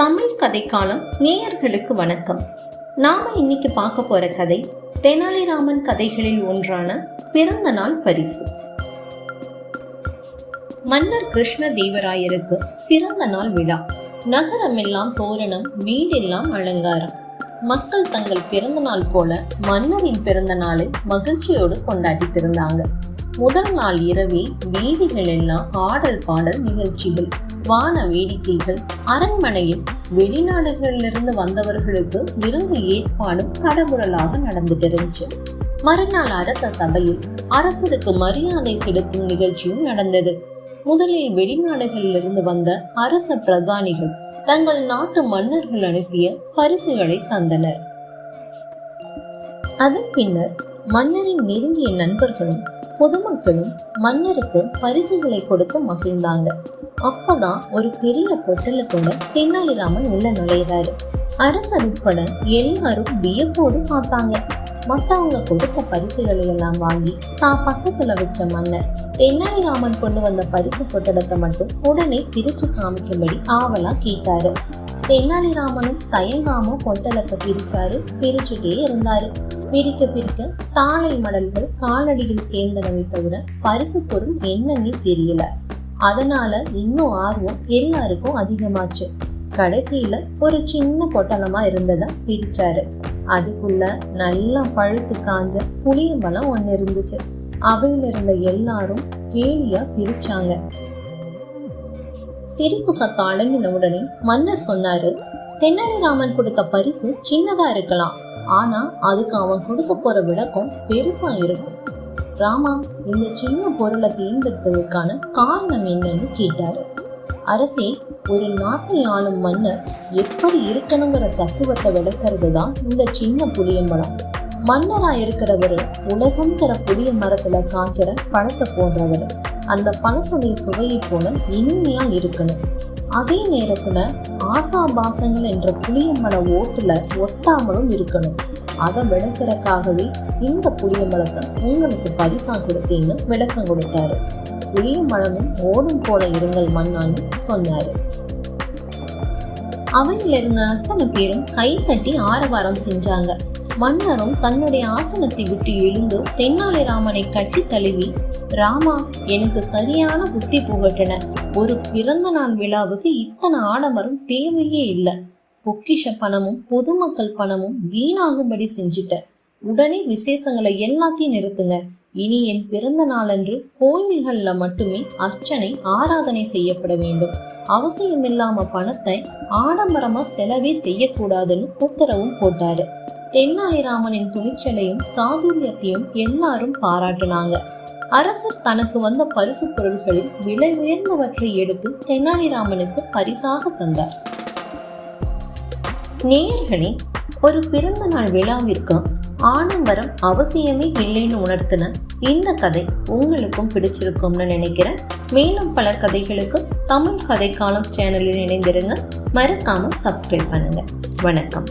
தமிழ் கதைக்காலம் நேயர்களுக்கு வணக்கம். நாம இன்னைக்கு பார்க்க போற கதை தெனாலிராமன் கதைகளில் ஒன்றான பிறந்த நாள் பரிசு. மன்னர் கிருஷ்ண தேவராயருக்கு பிறந்த நாள் விழா. நகரமெல்லாம் தோரணம் வீடெல்லாம் அலங்காரம். மக்கள் தங்கள் பிறந்த நாள் போல மன்னரின் பிறந்த நாளை மகிழ்ச்சியோடு கொண்டாடிட்டு இருந்தாங்க முதல் நாள் இரவே வீதிகளெல்லாம் ஆடல் பாடல் நிகழ்ச்சிகள் வான வேடிக்கைகள் அரண்மனையில் வெளிநாடுகளிலிருந்து வந்தவர்களுக்கு விருந்து ஏற்பாடும் தடபுடலாக நடந்துட்டு இருந்துச்சு மறுநாள் அரச சபையில் அரசருக்கு மரியாதை செலுத்தும் நிகழ்ச்சியும் நடந்தது. முதலில் வெளிநாடுகளிலிருந்து வந்த அரச பிரதானிகள் தங்கள் நாட்டு மன்னர்கள் அனுப்பிய பரிசுகளை தந்தனர். அதன் பின்னர் மன்னரின் நெருங்கிய நண்பர்களும் பொதுமக்களும் மன்னருக்கு பரிசுகளை கொடுத்து மகிழ்ந்தாங்க. அப்பதான் ஒரு பெரிய பொட்டலத்தோட தென்னாலிராமன் உள்ள நுழையிறாரு. அரசர் உட்பட எல்லாரும் வியப்போடு பார்த்தாங்க. மத்தவங்க கொடுத்த பரிசுகளை எல்லாம் வாங்கி தான் பக்கத்துல வச்ச மன்னர் தென்னாலிராமன் கொண்டு வந்த பரிசு பொட்டலத்தை மட்டும் உடனே பிரிச்சு காமிக்கும்படி ஆவலா கேட்டாரு. தென்னாலிராமனும் தயங்காம பொட்டலத்தை பிரிச்சாரு பிரிச்சுட்டே இருந்தாரு. பிரிக்க பிரிக்க தாளை மடல்கள் காலடியில் சேர்ந்தனவை தவிர பரிசு பொருள் என்னன்னு தெரியல. அதனால இன்னும் ஆர்வம் எல்லாருக்கும் அதிகமாச்சு. கடைசியில ஒரு சின்ன பொட்டலமா இருந்ததா பிரிச்சாரு. அதுக்குள்ள நல்லா பழுத்து காஞ்ச புளியம்பழம் ஒண்ணு இருந்துச்சு. அவையில இருந்த எல்லாரும் கேலியா சிரிச்சாங்க. சிரிப்பு சத்தம் அடங்கின உடனே மன்னர் சொன்னாரு தென்னாலிராமன் கொடுத்த பரிசு சின்னதா இருக்கலாம். ஆனா அதுக்கு அவன் கொடுக்க போற விளக்கம் பெருசா இருக்கும். ராமா இந்த சின்ன பொருளை தேர்ந்தெடுத்ததுக்கான காரணம் என்னன்னு கேட்டாரு. அரசே ஒரு நாட்டை ஆளும் மன்னர் எப்படி இருக்கணுங்கிற தத்துவத்தை விளக்கிறது தான் இந்த சின்ன புளியம்பழம் மன்னரா இருக்கிறவரு உலகங்கிற புளிய மரத்துல காய்க்கிற பழத்தை போடுறவரு அந்த பழத்துடைய சுவையை போல இனிமையா இருக்கணும். அதே நேரத்துல ஆசாபாசங்கள் என்ற புளியம்பழ ஓட்டுல ஒட்டாமலும் இருக்கணும். அதை விளக்கிறக்காகவே இந்த புளியம்பழத்தை உங்களுக்கு பரிசா கொடுத்தேன்னு விளக்கம் கொடுத்தாரு. புளியமலமும் ஓடும் போல இருங்கள் மன்னான்னு சொன்னாரு. அவையில் இருந்த அத்தனை பேரும் கை தட்டி ஆரவாரம் செஞ்சாங்க. மன்னரும் தன்னுடைய ஆசனத்தை விட்டு எழுந்து தென்னாலிராமனை கட்டி தழுவி ராமா எனக்கு சரியான புத்தி புகட்டின. ஒரு பிறந்த நாள் விழாவுக்கு இத்தனை ஆடம்பரம் தேவையே இல்லை. பொக்கிஷ பணமும் பொதுமக்கள் பணமும் வீணாகும்படி செஞ்சுட்ட. உடனே விசேஷங்களை எல்லாத்தையும் நிறுத்துங்க. இனி என் பிறந்த நாளன்று கோயில்கள்ல மட்டுமே அர்ச்சனை ஆராதனை செய்யப்பட வேண்டும். அவசியம் இல்லாம பணத்தை ஆடம்பரமா செலவே செய்யக்கூடாதுன்னு உத்தரவும் போட்டாரு. தென்னாலிராமனின் துணிச்சலையும் சாதுரியத்தையும் எல்லாரும் பாராட்டினாங்க. அரசர் தனக்கு வந்த பரிசு பொருட்களில் விலை உயர்ந்தவற்றை எடுத்து தென்னாலிராமனுக்கு பரிசாக தந்தார். நேயர்களே ஒரு பிறந்த நாள் விழாவிற்கு ஆடம்பரம் அவசியமே இல்லைன்னு உணர்த்தின இந்த கதை உங்களுக்கும் பிடிச்சிருக்கும்னு நினைக்கிறேன். மேலும் பல கதைகளுக்கு தமிழ் கதைக்காலம் சேனலில் இணைந்திருங்க. மறக்காம சப்ஸ்கிரைப் பண்ணுங்க. வணக்கம்.